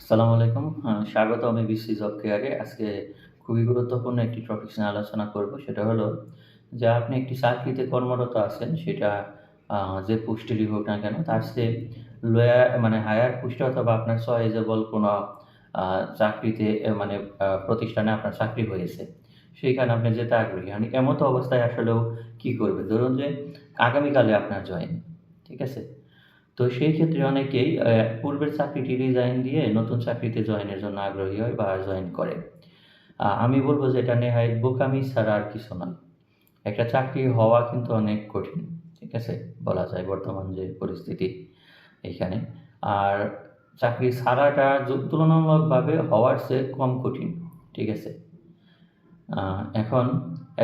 আসসালামু আলাইকুম। স্বাগত আমি বিসি জব কেয়ারে। আজকে খুবই গুরুত্বপূর্ণ একটি টপিকস নিয়ে আলোচনা করব। সেটা হলো যে আপনি একটি চাকরিতে কর্মরত আছেন, সেটা যে পোস্টেরই হোক না কেন, তার চেয়ে লোয়ার মানে হায়ার পোস্টে অথবা আপনার চয়েজেবল কোনো চাকরিতে মানে প্রতিষ্ঠানে আপনার চাকরি হয়েছে। সেইখানে আপনি যেতে আগ্রহী। মানে এমতো অবস্থায় আসলেও কি করবে? ধরুন যে আগামীকালে আপনার জয়েন। ঠিক আছে? তো সেই ক্ষেত্রে অনেকেই পূর্বের চাকরিটি রিজাইন দিয়ে নতুন চাকরিতে জয়েনের জন্য আগ্রহী হয় বা জয়েন করে। আমি বলব যে এটা নেহায়েত বোকামি ছাড়া আর কিছু নয়। একটা চাকরি হওয়া কিন্তু অনেক কঠিন। ঠিক আছে? বলা যায় বর্তমান যে পরিস্থিতি এখানে আর চাকরি ছাড়াটা তুলনামূলকভাবে হওয়ার চেয়ে কম কঠিন। ঠিক আছে? এখন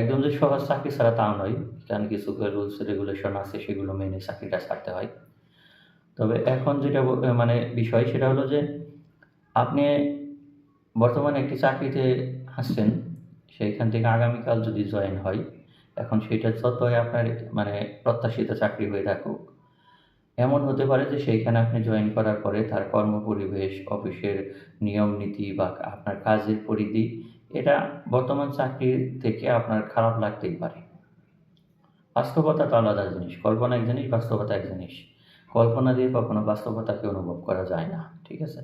একদম যে সহজ চাকরি ছাড়া তাও নয়। কারণ কিছু রুলস রেগুলেশন আছে সেগুলো মেনে চাকরিটা ছাড়তে হয়। তবে এখন যেটা মানে বিষয় সেটা হলো যে আপনি বর্তমানে একটি চাকরিতে আসছেন সেইখান থেকে আগামীকাল যদি জয়েন হয়, এখন সেটা যতই আপনার মানে প্রত্যাশিত চাকরি হয়ে থাকুক, এমন হতে পারে যে সেইখানে আপনি জয়েন করার পরে তার কর্মপরিবেশ, অফিসের নিয়ম-নীতি বা আপনার কাজের পরিধি এটা বর্তমান চাকরির থেকে আপনার খারাপ লাগতেই পারে। বাস্তবতা তো আলাদা জিনিস। কল্পনা এক জিনিস, বাস্তবতা এক জিনিস। কল্পনা দিয়ে কখনো বাস্তবতাকে অনুভব করা যায় না। ঠিক আছে?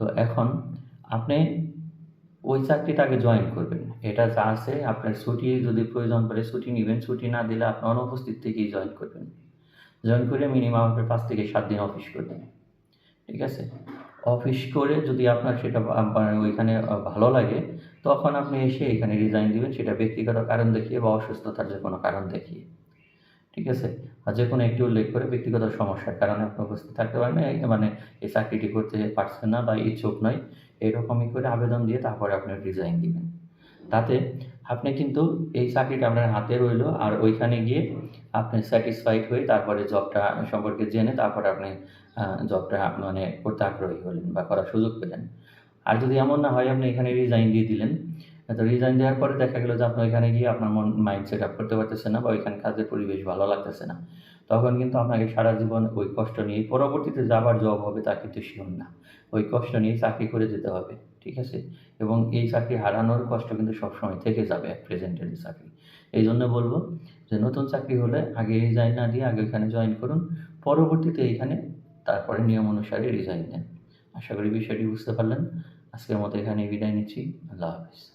তো এখন আপনি ওই চাকরিতে আগে জয়েন করবেন। এটা যা আছে আপনার ছুটি যদি প্রয়োজন পড়ে ছুটি নিবেন। ছুটি না দিলে আপনি অনুপস্থিত থেকেই জয়েন করবেন। জয়েন করে মিনিমাম আপনার ৫ থেকে সাত দিন অফিস করবেন। ঠিক আছে? অফিস করে যদি আপনার সেটা মানে ওইখানে ভালো লাগে, তখন আপনি এসে এখানে রিজাইন দিবেন সেটা ব্যক্তিগত কারণ দেখিয়ে বা অসুস্থতার যে কোনো কারণ দেখিয়ে। ঠিক আছে? আর যে কোনো একটি উল্লেখ করে ব্যক্তিগত সমস্যার কারণে আপনি উপস্থিত থাকতে পারেন। মানে এই চাকরিটি করতে পারছেন না বা ইচ্ছুক নয়। এরকমই করে আবেদন দিয়ে তারপরে আপনি রিজাইন দিবেন। তাতে আপনি কিন্তু এই চাকরিটা আপনার হাতে রইল আর ওইখানে গিয়ে আপনি স্যাটিসফাইড হয়ে তারপরে জবটা সম্পর্কে জেনে তারপরে আপনি জবটা মানে করতে আগ্রহী হলেন বা করার সুযোগ পেলেন। আর যদি এমন না হয় আপনি এখানে রিজাইন দিয়ে দিলেন। তো রিজাইন দেওয়ার পরে দেখা গেলো যে আপনি ওইখানে গিয়ে আপনার মন মাইন্ড সেট আপ করতে পারতেছে না বা ওইখানে কাজের পরিবেশ ভালো লাগতেছে না। তখন কিন্তু আপনাকে সারা জীবন ওই কষ্ট নিয়ে পরবর্তীতে যে আবার জব হবে তা কিন্তু শিওর না। ওই কষ্ট নিয়ে চাকরি করে যেতে হবে। ঠিক আছে? এবং এই চাকরি হারানোর কষ্ট কিন্তু সবসময় থেকে যাবে প্রেজেন্টের চাকরি। এইজন্য বলব যে নতুন চাকরি হলে আগে রিজাইন না দিয়ে আগে ওখানে জয়েন করুন। পরবর্তীতে এইখানে তারপরে নিয়ম অনুসারে রিজাইন দেন। আশা করি বিষয়টি বুঝতে পারলেন। আজকের মতো এখানে বিদায় নিচ্ছি। আল্লাহ হাফেজ।